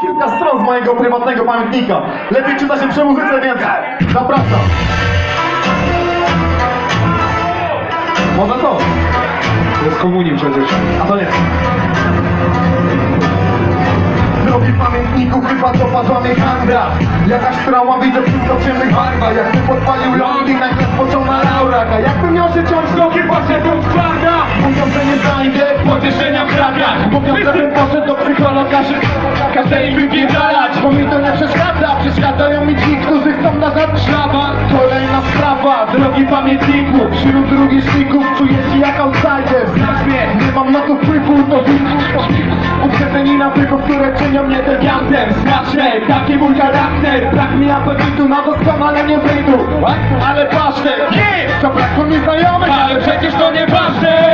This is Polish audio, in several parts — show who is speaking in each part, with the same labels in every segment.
Speaker 1: Kilka stron z mojego prywatnego pamiętnika. Lepiej czyta się przy muzyce, więc zapraszam. Może to?
Speaker 2: To jest komunim przecież.
Speaker 1: A to nie. Drogi pamiętniku, chyba dopadła mnie handra Jakaś trauma, widzę wszystko w ciemnych barwach Jakby podpalił ląd nagle spoczął na laurach A jakbym miał się ciąć nogi,
Speaker 2: właśnie tu twarda
Speaker 1: Mówią, że nie każę im wypierdalać Bo mi to nie przeszkadza, przeszkadzają mi ci, którzy chcą na szlaba Kolejna sprawa, drogi pamiętniku. Wśród rówieśników czuję się jak outsider. Znasz mnie, nie mam na to wpływu, to Uprzedzeni nawyków, które czynią mnie dewiantem Smaczne, taki mój charakter. Brak mi apetytu na doskonalenie bytu Ale pasztet, nie! Zabrakło mi znajomych, ale przecież to
Speaker 2: nieważne. Łapy,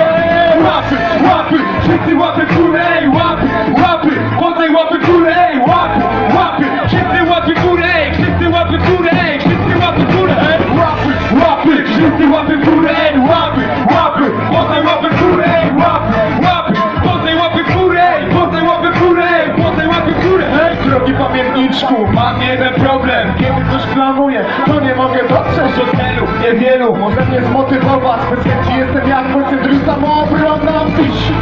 Speaker 2: łapy w górę, łapy, łapy. Poznaj łapy w górę, łapy, łapy. Poznaj łapy w górę, poznaj łapy w górę, Poznaj łapy w górę, ej
Speaker 1: Drogi pamiętniczku, mam
Speaker 2: jeden problem.
Speaker 1: Kiedy coś planuję, to nie mogę dotrzeć do celu.
Speaker 2: Niewielu
Speaker 1: może mnie zmotywować Bez chęci jestem jak procedry samoobrona wisi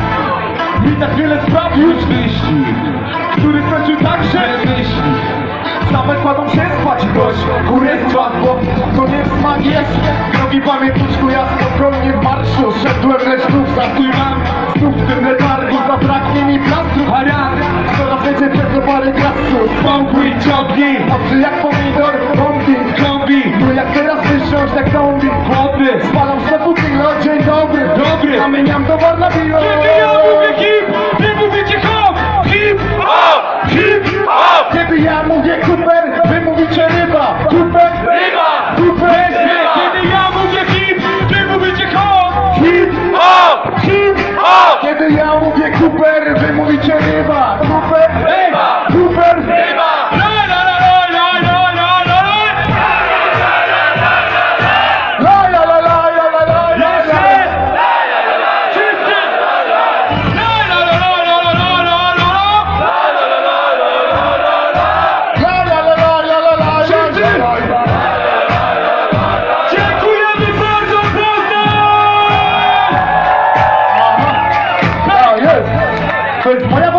Speaker 1: Mi tak wiele spraw już
Speaker 2: wyścig
Speaker 1: Który skończył tak, że
Speaker 2: wyścig.
Speaker 1: Same kładą się spać pamiętuszku jasnokromnie w marszu Szedłem lecz znów zastój mam Znów w tym letargu zabraknie mi plastru
Speaker 2: Haran
Speaker 1: Coraz więcej przez to parę grasu Smokuj,
Speaker 2: ciągi
Speaker 1: Oczy jak pomidor, bombi,
Speaker 2: kombi
Speaker 1: No jak teraz wysiąść jak zombie
Speaker 2: Chłopy,
Speaker 1: spalam znowu tyglo Dzień dobry, dobry Zamieniam towar na bilo Kiedy ja mówię
Speaker 2: hip, nie mówicie hop Hip hop, hip hop
Speaker 1: Kiedy ja mówię Cooper Pois olha